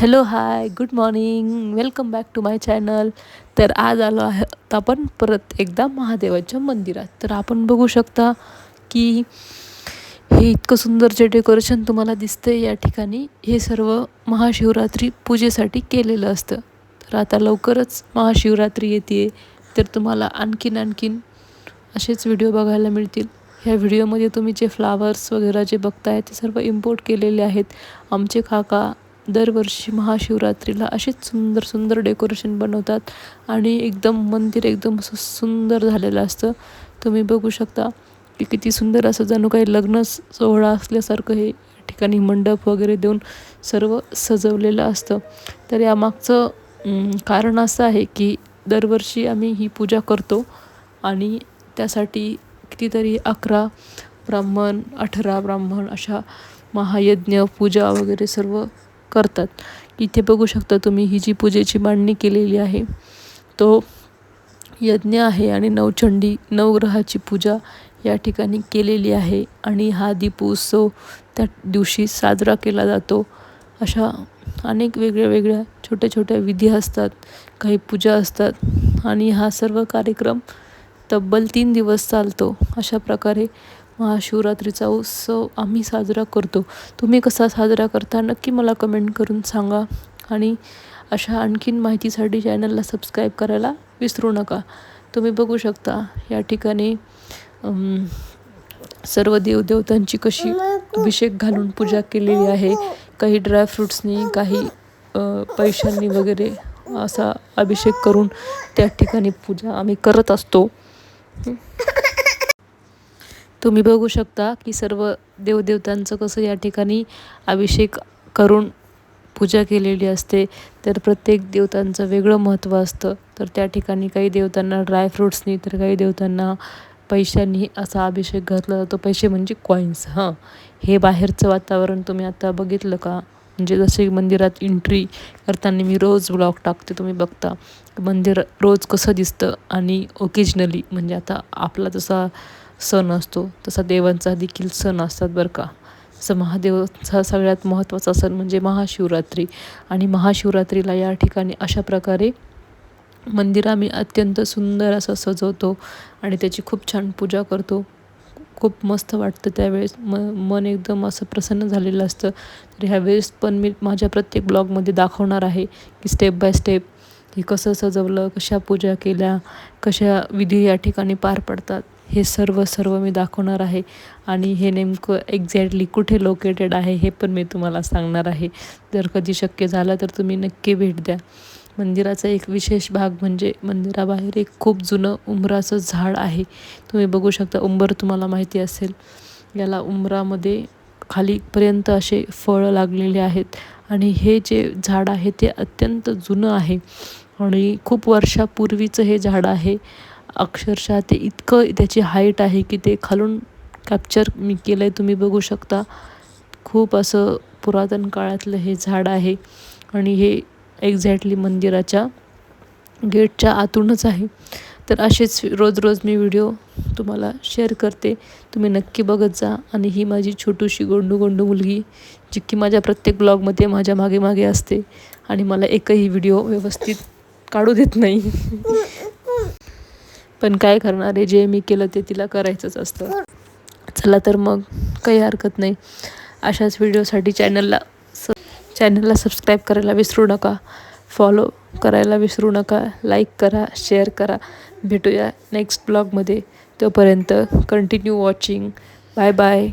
Hello hi good morning welcome back to my channel. तर आज आलो आहे आपण परत एकदा महादेवाच्या मंदिरात. तर आपण बघू शकता की हे इतकं सुंदर जे डेकोरेशन तुम्हाला दिसतं या ठिकाणी हे सर्व महाशिवरात्री पूजेसाठी केलेलं असतं. तर आता लवकरच महाशिवरात्री येते तर तुम्हाला आणखीन आणखीन असेच व्हिडिओ बघायला मिळतील. ह्या व्हिडिओमध्ये तुम्ही जे फ्लावर्स वगैरे जे बघताय ते सर्व इम्पोर्ट केलेले आहेत. आमचे काका दरवर्षी महाशिवरात्रीला असेच सुंदर सुंदर डेकोरेशन बनवतात आणि एकदम मंदिर एकदम असं सुंदर झालेलं असतं. तुम्ही बघू शकता की किती सुंदर असं जणू काही लग्न सोहळा असल्यासारखं हे ठिकाणी मंडप वगैरे देऊन सर्व सजवलेलं असतं. तर यामागचं कारण असं आहे की दरवर्षी आम्ही ही पूजा करतो आणि त्यासाठी कितीतरी अकरा ब्राह्मण अठरा ब्राह्मण अशा महायज्ञ पूजा वगैरे सर्व करतात. इथे बघू शकता तुम्ही ही जी पूजेची मांडणी केलेली आहे तो यज्ञ आहे आणि नवचंडी नवग्रहाची पूजा या ठिकाणी केलेली आहे आणि हा दीपोत्सव त्या दिवशी साजरा केला जातो. अशा अनेक वेगळ्या वेगळ्या छोट्या छोट्या विधी असतात काही पूजा असतात आणि हा सर्व कार्यक्रम तब्बल तीन दिवस चालतो. अशा प्रकारे महाशिवरात्रीचा उत्सव आम्ही साजरा करतो. तुम्ही कसा साजरा करता नक्की मला कमेंट करून सांगा. आणि अशा आणखीन माहितीसाठी चॅनलला सबस्क्राईब करायला विसरू नका. तुम्ही बघू शकता या ठिकाणी सर्व देवदेवतांची कशी अभिषेक घालून पूजा केलेली आहे. काही ड्रायफ्रूट्सनी काही पैशांनी वगैरे असा अभिषेक करून त्या ठिकाणी पूजा आम्ही करत असतो. तुम्ही बघू शकता की सर्व देवदेवतांचं कसं या ठिकाणी अभिषेक करून पूजा केलेली असते. तर प्रत्येक देवतांचं वेगळं महत्त्व असतं. तर त्या ठिकाणी काही देवतांना ड्रायफ्रूट्सनी तर काही देवतांना पैशांनी असा अभिषेक घातला जातो. पैसे म्हणजे कॉईन्स हां. हे बाहेरचं वातावरण तुम्ही आता बघितलं का? म्हणजे जसे मंदिरात एंट्री करताना मी रोज ब्लॉग टाकते तुम्ही बघता. मंदिर रोज कसं दिसतं आणि ओकेजनली म्हणजे आता आपला जसा सण असतो तसा देवांचा देखील सण असतात बरं का. जसं महादेवाचा सगळ्यात महत्त्वाचा सण म्हणजे महाशिवरात्री. आणि महाशिवरात्रीला या ठिकाणी अशा प्रकारे मंदिर आम्ही अत्यंत सुंदर असं सजवतो आणि त्याची खूप छान पूजा करतो. खूप मस्त वाटतं त्यावेळेस. म मन एकदम असं प्रसन्न झालेलं असतं. तर ह्यावेळेस पण मी माझ्या प्रत्येक ब्लॉगमध्ये दाखवणार आहे की स्टेप बाय स्टेप हे कसं सजवलं कशा पूजा केल्या कशा विधी या ठिकाणी पार पडतात. हे सर्व सर्व मी दाखवणार आहे. आणि हे नेमकं एक्झॅक्टली कुठे लोकेटेड आहे हे पण मी तुम्हाला सांगणार आहे. जर कधी शक्य झालं तर तुम्ही नक्की भेट द्या. मंदिराचा एक विशेष भाग म्हणजे मंदिराबाहेर एक खूप जुनं उंबराचं झाड आहे. तुम्ही बघू शकता उंबर तुम्हाला माहिती असेल. याला उंबरामध्ये खालीपर्यंत असे फळं लागलेले आहेत. आणि हे जे झाड आहे ते अत्यंत जुनं आहे. आणि खूप वर्षापूर्वीचं हे झाड आहे. अक्षरशः ते इतकं त्याची हाईट आहे की ते खालून कॅप्चर मी केलं आहे तुम्ही बघू शकता. खूप असं पुरातन काळातलं हे झाड आहे आणि हे एक्झॅक्टली मंदिराच्या गेटच्या आतूनच आहे. तर असेच रोज रोज मी व्हिडिओ तुम्हाला शेअर करते. तुम्ही नक्की बघत जा आणि ही माझी छोटूशी गोंडू गोंडू मुलगी जी की माझ्या प्रत्येक ब्लॉगमध्ये माझ्या मागे मागे असते आणि मला एकही व्हिडिओ व्यवस्थित काढू देत नाही. पण काय करणार आहे? जे मी केलं ते तिला करायचंच असतं. चला तर मग काही हरकत नाही. अशाच व्हिडिओसाठी चॅनलला स चॅनलला सबस्क्राईब करायला विसरू नका. फॉलो करायला विसरू नका. लाईक करा शेअर करा. भेटूया नेक्स्ट ब्लॉगमध्ये. तोपर्यंत कंटिन्यू वॉचिंग. Bye bye.